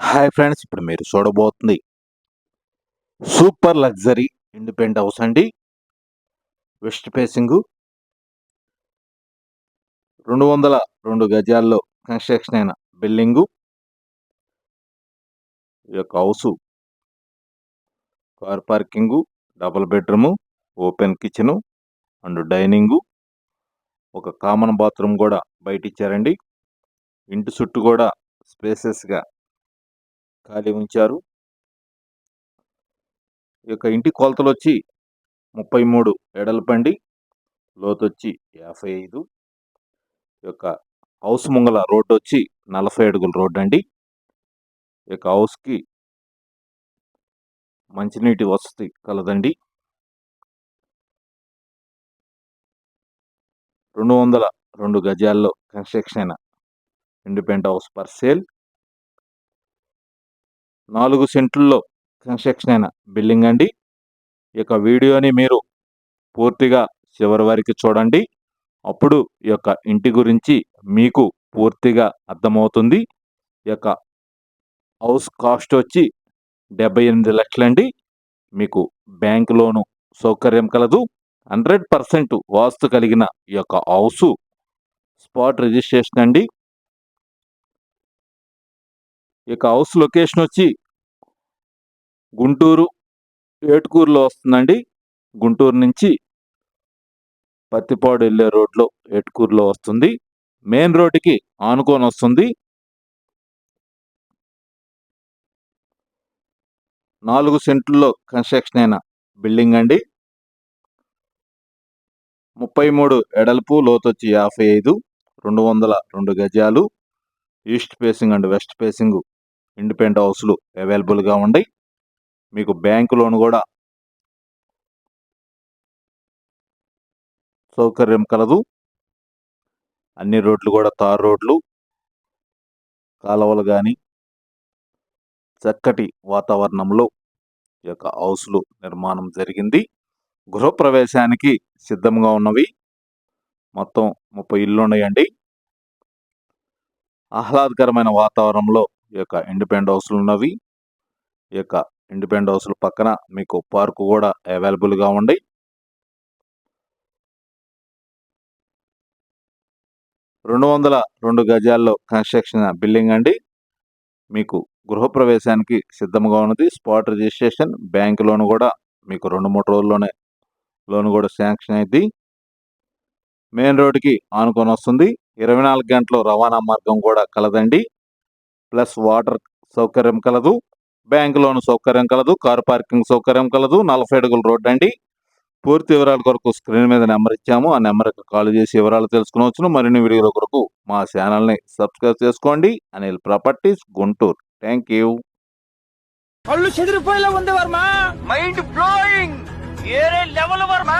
Hi friends ఇప్పుడు మీరు చూడబోతుంది సూపర్ లగ్జరీ ఇండిపెండెంట్ హౌస్ అండి. వెస్ట్ ఫేసింగ్ రెండు వందల రెండు గజాల్లో కన్స్ట్రక్షన్ అయిన బిల్డింగు. ఈ యొక్క house car parking double bedroom open kitchen and dining. ఒక కామన్ బాత్రూమ్ కూడా బయట ఇచ్చారండి ఇంటి చుట్టూ కూడా స్పేసెస్గా ఖాళీ ఉంచారు. ఈ యొక్క ఇంటి కొలతలు వచ్చి ముప్పై మూడు ఎడలపండి లోతొచ్చి యాభై ఐదు. ఈ యొక్క హౌస్ ముంగల రోడ్డు వచ్చి నలభై అడుగుల రోడ్డు అండి ఈ యొక్క హౌస్కి మంచినీటి వసతి కలదండి. రెండు వందల రెండు గజాల్లో కన్స్ట్రక్షన్ అయిన ఇండిపెండెంట్ హౌస్ పర్ సేల్. నాలుగు సెంట్లలో కన్స్ట్రక్షన్ అయిన బిల్డింగ్ అండి. ఈ యొక్క వీడియోని మీరు పూర్తిగా చివరి వరకు చూడండి. అప్పుడు ఈ యొక్క ఇంటి గురించి మీకు పూర్తిగా అర్థమవుతుంది. ఈ యొక్క హౌస్ కాస్ట్ వచ్చి డెబ్బై ఎనిమిది లక్షలండి. మీకు బ్యాంక్ లోను సౌకర్యం కలదు. హండ్రెడ్ పర్సెంట్ వాస్తు కలిగిన ఈ యొక్క హౌసు స్పాట్ రిజిస్ట్రేషన్ అండి. ఇక హౌస్ లొకేషన్ వచ్చి గుంటూరు ఏటుకూరులో వస్తుందండి. గుంటూరు నుంచి పత్తిపాడు వెళ్ళే రోడ్లో ఏటుకూరులో వస్తుంది. మెయిన్ రోడ్డుకి ఆనుకొని వస్తుంది. నాలుగు సెంట్లలో కన్స్ట్రక్షన్ అయిన బిల్డింగ్ అండి. ముప్పై మూడు ఎడల్పు లోతొచ్చి యాభై ఐదు రెండు వందల రెండు గజాలు. East facing and west facing independent హౌస్లు అవైలబుల్గా ఉన్నాయి మీకు బ్యాంకు లోన్ కూడా సౌకర్యం కలదు. అన్ని రోడ్లు కూడా తార్ రోడ్లు కాలువలు కానీ చక్కటి వాతావరణంలో ఈ యొక్క హౌస్లు నిర్మాణం జరిగింది. గృహప్రవేశానికి సిద్ధంగా ఉన్నవి. మొత్తం ముప్పై ఇల్లు ఉన్నాయండి ఆహ్లాదకరమైన వాతావరణంలో ఈ యొక్క ఇండిపెండ్ హౌస్లు ఉన్నవి. ఈ యొక్క ఇండిపెండ్ హౌస్ల పక్కన మీకు పార్కు కూడా అవైలబుల్గా ఉంది. రెండు వందల రెండు గజాల్లో కన్స్ట్రక్షన్ బిల్డింగ్ అండి. మీకు గృహప్రవేశానికి సిద్ధంగా ఉన్నది. స్పాట్ రిజిస్ట్రేషన్ బ్యాంక్ లోన్ కూడా మీకు రెండు మూడు రోజుల్లోనే లోన్ కూడా శాంక్షన్ అయింది మెయిన్ రోడ్డుకి ఆనుకొని వస్తుంది. ఇరవై నాలుగు గంటలు రవాణా మార్గం కూడా కలదండి. ప్లస్ వాటర్ సౌకర్యం కలదు బ్యాంక్ లోన్ సౌకర్యం కలదు కార్ పార్కింగ్ సౌకర్యం కలదు నలభై అడుగుల రోడ్డు అండి. పూర్తి వివరాల కొరకు స్క్రీన్ మీద నెంబర్ ఇచ్చాము. ఆ నెంబర్కి కాల్ చేసి వివరాలు తెలుసుకునవచ్చును. మరిన్ని వీడియోల కొరకు మా ఛానల్ని సబ్స్క్రైబ్ చేసుకోండి. Anil properties Guntur. Thank you. కళ్ళు చెదిరిపోయేలా ఉంది వర్మ. మైండ్ బ్లోయింగ్ ఏరే లెవెల్ వర్మ.